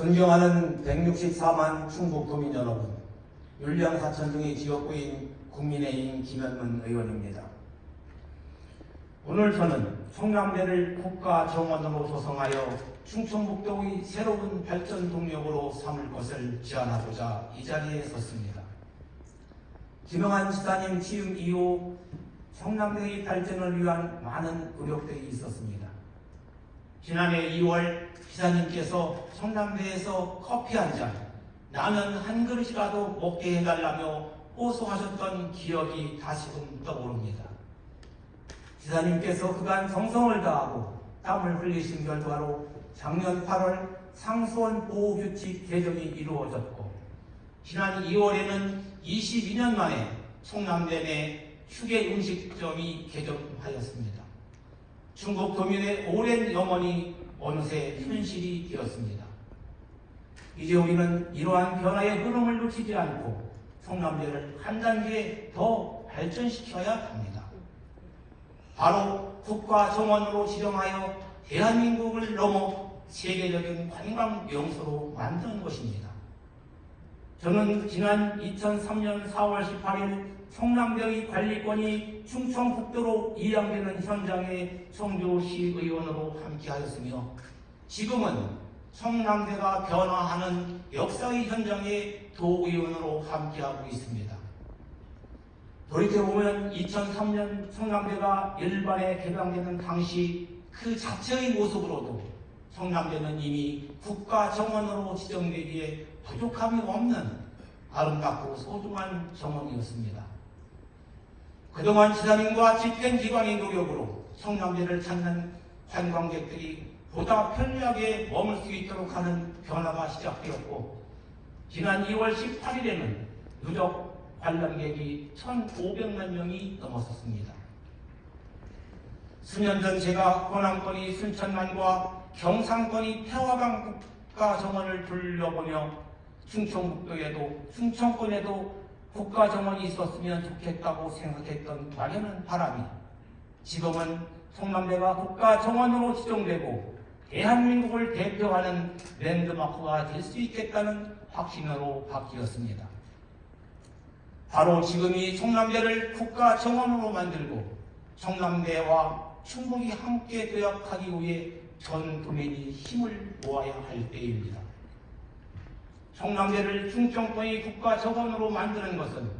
존경하는 164만 충북도민 여러분, 율량사천 등의 지역구인 국민의힘 김현문 의원입니다. 오늘 저는 청남대를 국가정원으로 조성하여 충청북도의 새로운 발전 동력으로 삼을 것을 제안하고자 이 자리에 섰습니다. 김영한 지사님 취임 이후 청남대의 발전을 위한 많은 노력들이 있었습니다. 지난해 2월 기사님께서 청남대에서 커피 한 잔, 라면 한 그릇이라도 먹게 해달라며 호소하셨던 기억이 다시금 떠오릅니다. 기사님께서 그간 정성을 다하고 땀을 흘리신 결과로 작년 8월 상수원 보호규칙 개정이 이루어졌고 지난 2월에는 22년 만에 청남대 내 휴게 음식점이 개점하였습니다. 중국 도민의 오랜 염원이 어느새 현실이 되었습니다. 이제 우리는 이러한 변화의 흐름을 놓치지 않고 성남대를 한 단계 더 발전시켜야 합니다. 바로 국가 정원으로 지정하여 대한민국을 넘어 세계적인 관광 명소로 만드는 것입니다. 저는 지난 2003년 4월 18일 성남대의 관리권이 충청북도로 이양되는 현장에 청주시 의원으로 함께하였으며 지금은 성남대가 변화하는 역사의 현장에 도의원으로 함께하고 있습니다. 돌이켜보면 2003년 성남대가 일반에 개방되는 당시 그 자체의 모습으로도 성남대는 이미 국가 정원으로 지정되기에 부족함이 없는 아름답고 소중한 정원이었습니다. 그동안 지사님과 집행기관의 노력으로 성남대를 찾는 관광객들이 보다 편리하게 머물 수 있도록 하는 변화가 시작되었고 지난 2월 18일에는 누적 관람객이 1,500만 명이 넘었었습니다. 수년 전 제가 호남권이 순천만과 경상권이 태화강 국가 정원을 둘러보며 충청북도에도 충청권에도 국가정원이 있었으면 좋겠다고 생각했던 막연한 바람이 지금은 성남대가 국가정원으로 지정되고 대한민국을 대표하는 랜드마크가 될 수 있겠다는 확신으로 바뀌었습니다. 바로 지금이 성남대를 국가정원으로 만들고 성남대와 충북이 함께 도약하기 위해 전 도민이 힘을 모아야 할 때입니다. 성남대를 충청권의 국가정원으로 만드는 것은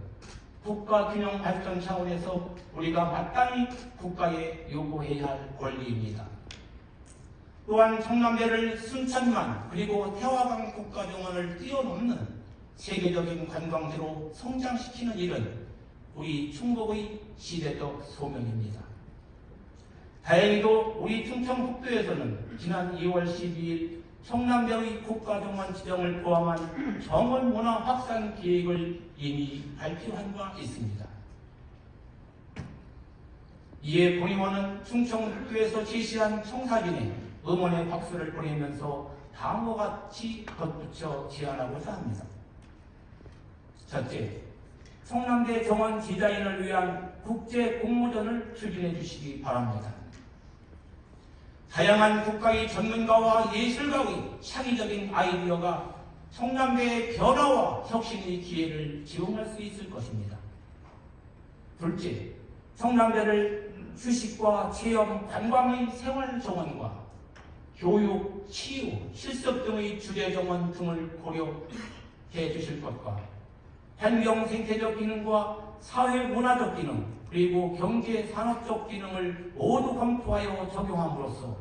국가 균형 발전 차원에서 우리가 마땅히 국가에 요구해야 할 권리입니다. 또한 성남대를 순천만 그리고 태화강 국가정원을 뛰어넘는 세계적인 관광지로 성장시키는 일은 우리 충북의 시대적 소명입니다. 다행히도 우리 충청북도에서는 지난 2월 12일 성남대의 국가정원 지정을 포함한 정원 문화 확산 계획을 이미 발표한 바 있습니다. 이에 본의원은 충청북도에서 제시한 청사진에 응원의 박수를 보내면서 다음과 같이 덧붙여 제안하고자 합니다. 첫째, 성남대 정원 디자인을 위한 국제 공모전을 추진해 주시기 바랍니다. 다양한 국가의 전문가와 예술가의 창의적인 아이디어가 성남대의 변화와 혁신의 기회를 제공할 수 있을 것입니다. 둘째, 성남대를 휴식과 체험, 관광의 생활 정원과 교육, 치유, 실습 등의 주제 정원 등을 고려해 주실 것과 환경 생태적 기능과 사회 문화적 기능 그리고 경제 산업적 기능을 모두 검토하여 적용함으로써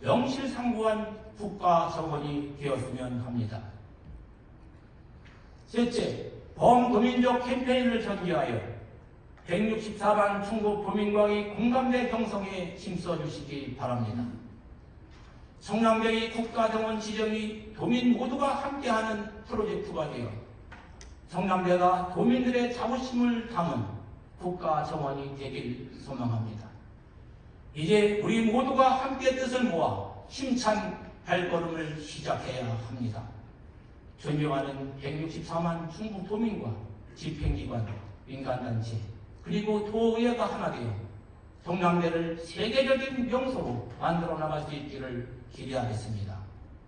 명실상부한 국가 정원이 되었으면 합니다. 셋째, 범도민적 캠페인을 전개하여 164만 충북 도민과의 공감대 형성에 힘써 주시기 바랍니다. 성남대의 국가정원 지정이 도민 모두가 함께하는 프로젝트가 되어 성남대가 도민들의 자부심을 담은 국가 정원이 되길 소망합니다. 이제 우리 모두가 함께 뜻을 모아 힘찬 발걸음을 시작해야 합니다. 존경하는 164만 충북 도민과 집행기관, 민간단체, 그리고 도의회가 하나 되어 성남대를 세계적인 명소로 만들어 나갈 수 있기를 기대하겠습니다.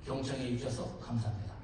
경청해 주셔서 감사합니다.